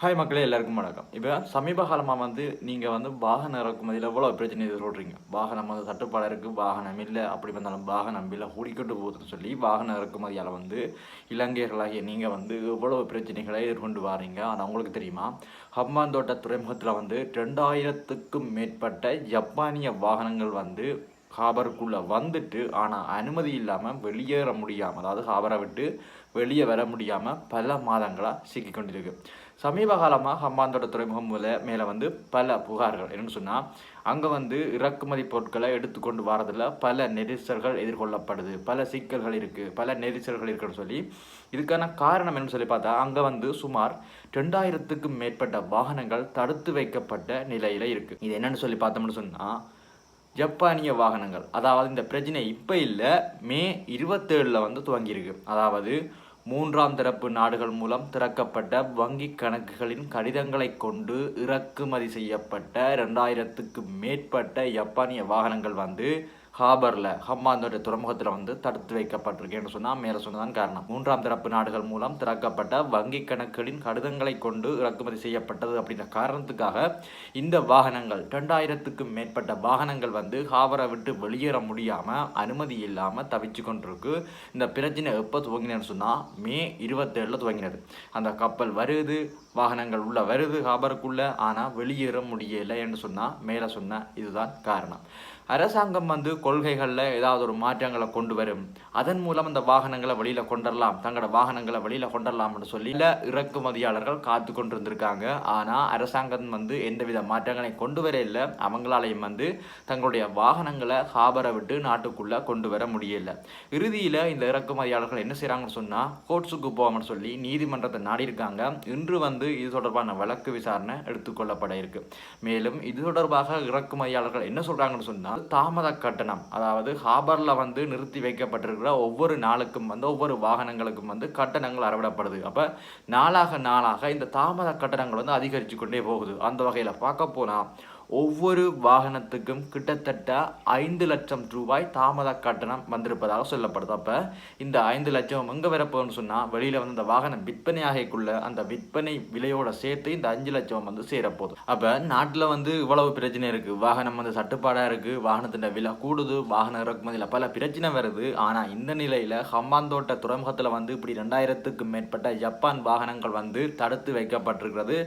Hi மக்களே எல்லாருக்கும் வணக்கம். இப்போ சமீப காலமாக வந்து நீங்கள் வந்து வாகன இறக்குமதியில் எவ்வளோ பிரச்சனை எதிர்கொள்றீங்க? வாகனம் வந்து தட்டுப்பாடு இருக்குது வாகனம் இல்லை அப்படி வந்தாலும் வாகனம் இல்லை கூடிக்கொண்டு போகுதுன்னு சொல்லி வாகன இறக்குமதியால் வந்து இலங்கையர்களாகிய நீங்கள் வந்து எவ்வளோ பிரச்சனைகளை எதிர்கொண்டு வாரீங்க? ஆனால் உங்களுக்கு தெரியுமா? ஹம்பாந்தோட்ட துறைமுகத்தில் வந்து ரெண்டாயிரத்துக்கும் மேற்பட்ட ஜப்பானிய வாகனங்கள் வந்து ஹாபருக்குள்ளே வந்துட்டு ஆனால் அனுமதி இல்லாமல் வெளியேற முடியாமல் அதாவது ஹாபரை விட்டு வெளியே வர முடியாமல் பல மாதங்களாக சிக்கி கொண்டிருக்கு. சமீப காலமாக ஹம்பாந்தோட துறைமுகம் மேலே மேலே வந்து பல புகார்கள். என்னென்னு சொன்னால் அங்கே வந்து இறக்குமதி பொருட்களை எடுத்துக்கொண்டு வரதில் பல நெரிசல்கள் எதிர்கொள்ளப்படுது. பல சிக்கல்கள் இருக்குது பல நெரிசல்கள் இருக்குன்னு சொல்லி இதுக்கான காரணம் என்னன்னு சொல்லி பார்த்தா அங்கே வந்து சுமார் ரெண்டாயிரத்துக்கும் மேற்பட்ட வாகனங்கள் தடுத்து வைக்கப்பட்ட நிலையில் இருக்குது இது என்னென்னு சொல்லி பார்த்தோம்னு சொன்னால் ஜப்பானிய வாகனங்கள். அதாவது இந்த பிரச்சனை இப்போ இல்லை மே இருபத்தேழில் வந்து துவங்கியிருக்கு. அதாவது மூன்றாம் தரப்பு நாடுகள் மூலம் திறக்கப்பட்ட வங்கி கணக்குகளின் கடிதங்களை கொண்டு இறக்குமதி செய்யப்பட்ட ரெண்டாயிரத்துக்கு மேற்பட்ட ஜப்பானிய வாகனங்கள் வந்து ஹாபரில் ஹம்மாந்தோட துறைமுகத்தில் வந்து தடுத்து வைக்கப்பட்டிருக்கேன்னு சொன்னால் மேலே சொன்னதான் காரணம். மூன்றாம் தரப்பு நாடுகள் மூலம் திறக்கப்பட்ட வங்கி கணக்குகளின் கடிதங்களை கொண்டு இறக்குமதி செய்யப்பட்டது அப்படின்ற காரணத்துக்காக இந்த வாகனங்கள் ரெண்டாயிரத்துக்கும் மேற்பட்ட வாகனங்கள் வந்து ஹாபரை விட்டு வெளியேற முடியாமல் அனுமதி இல்லாமல் தவிச்சு கொண்டிருக்கு. இந்த பிரச்சனை எப்போ துவங்கினேன்னு சொன்னால் மே இருபத்தேழில் துவங்கினது. அந்த கப்பல் வருது வாகனங்கள் உள்ள வருது ஹாபருக்குள்ளே. ஆனால் வெளியேற முடியலை என்று சொன்னால் மேலே சொன்ன இதுதான் காரணம். அரசாங்கம் வந்து கொள்கைகளில் ஏதாவது ஒரு மாற்றங்களை கொண்டு வரும். அதன் மூலம் அந்த வாகனங்களை வெளியில் கொண்டுடலாம் தங்களோட வாகனங்களை வெளியில் கொண்டுடலாம்னு சொல்லி இறக்குமதியாளர்கள் காத்து கொண்டு இருந்திருக்காங்க ஆனால் அரசாங்கம் வந்து எந்தவித மாற்றங்களை கொண்டு வர இல்லை. அவங்களாலையும் வந்து தங்களுடைய வாகனங்களை ஹாபரை விட்டு நாட்டுக்குள்ளே கொண்டு வர முடியல. இறுதியில் இந்த இறக்குமதியாளர்கள் என்ன செய்கிறாங்கன்னு சொன்னால் கோர்ட்ஸுக்கு போகாமன்னு சொல்லி நீதிமன்றத்தை நாடியிருக்காங்க. இன்று வந்து இது தொடர்பான வழக்கு விசாரணை எடுத்துக்கொள்ளப்பட இருக்கு மேலும் இது தொடர்பாக இறக்குமதியாளர்கள் என்ன சொல்கிறாங்கன்னு சொன்னால் தாமத கட்டணம் அதாவது ஹாபரில் வந்து நிறுத்தி வைக்கப்பட்டிருக்கிற ஒவ்வொரு நாளுக்கும் வந்து ஒவ்வொரு வாகனங்களுக்கும் வந்து கட்டணங்கள் அறவிடப்படுது. அப்போ நாளாக நாளாக இந்த தாமத கட்டணங்கள் வந்து அதிகரித்து கொண்டே போகுது. அந்த வகையில் பார்க்க போனால் ஒவ்வொரு வாகனத்துக்கும் கிட்டத்தட்ட ஐந்து லட்சம் ரூபாய் தாமத கட்டணம் வந்திருப்பதாக சொல்லப்படுது. அப்போ இந்த ஐந்து லட்சம் எங்கே வரப்போன்னு சொன்னால் வெளியில் வந்து இந்த வாகனம் விற்பனையாகக்குள்ள அந்த விற்பனை விலையோட சேர்த்து இந்த அஞ்சு லட்சம் வந்து சேரப்போகுது அப்போ நாட்டில் வந்து இவ்வளவு பிரச்சனை இருக்குது வாகனம் வந்து தட்டுப்பாடாக இருக்குது வாகனத்தின் விலை கூடுது. வாகன இறக்குமதியில் பல பிரச்சனை வருது. ஆனால் இந்த நிலையில் ஹம்பாந்தோட்ட துறைமுகத்தில் வந்து இப்படி ரெண்டாயிரத்துக்கும் மேற்பட்ட ஜப்பான் வாகனங்கள் வந்து தடுத்து வைக்கப்பட்டிருக்கிறது.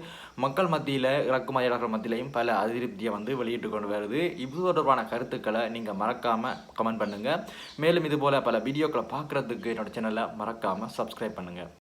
மக்கள் மத்தியில் இறக்குமதியாளர்கள் மத்தியிலையும் பல அதிருப்தி திருப்தியை வந்து வெளியிட்டு கொண்டு வருது இது தொடர்பான கருத்துக்களை நீங்கள் மறக்காமல் கமெண்ட் பண்ணுங்கள் மேலும் இது போல் பல வீடியோக்களை பார்க்குறதுக்கு என்னோடய சேனலை மறக்காமல் சப்ஸ்கிரைப் பண்ணுங்கள்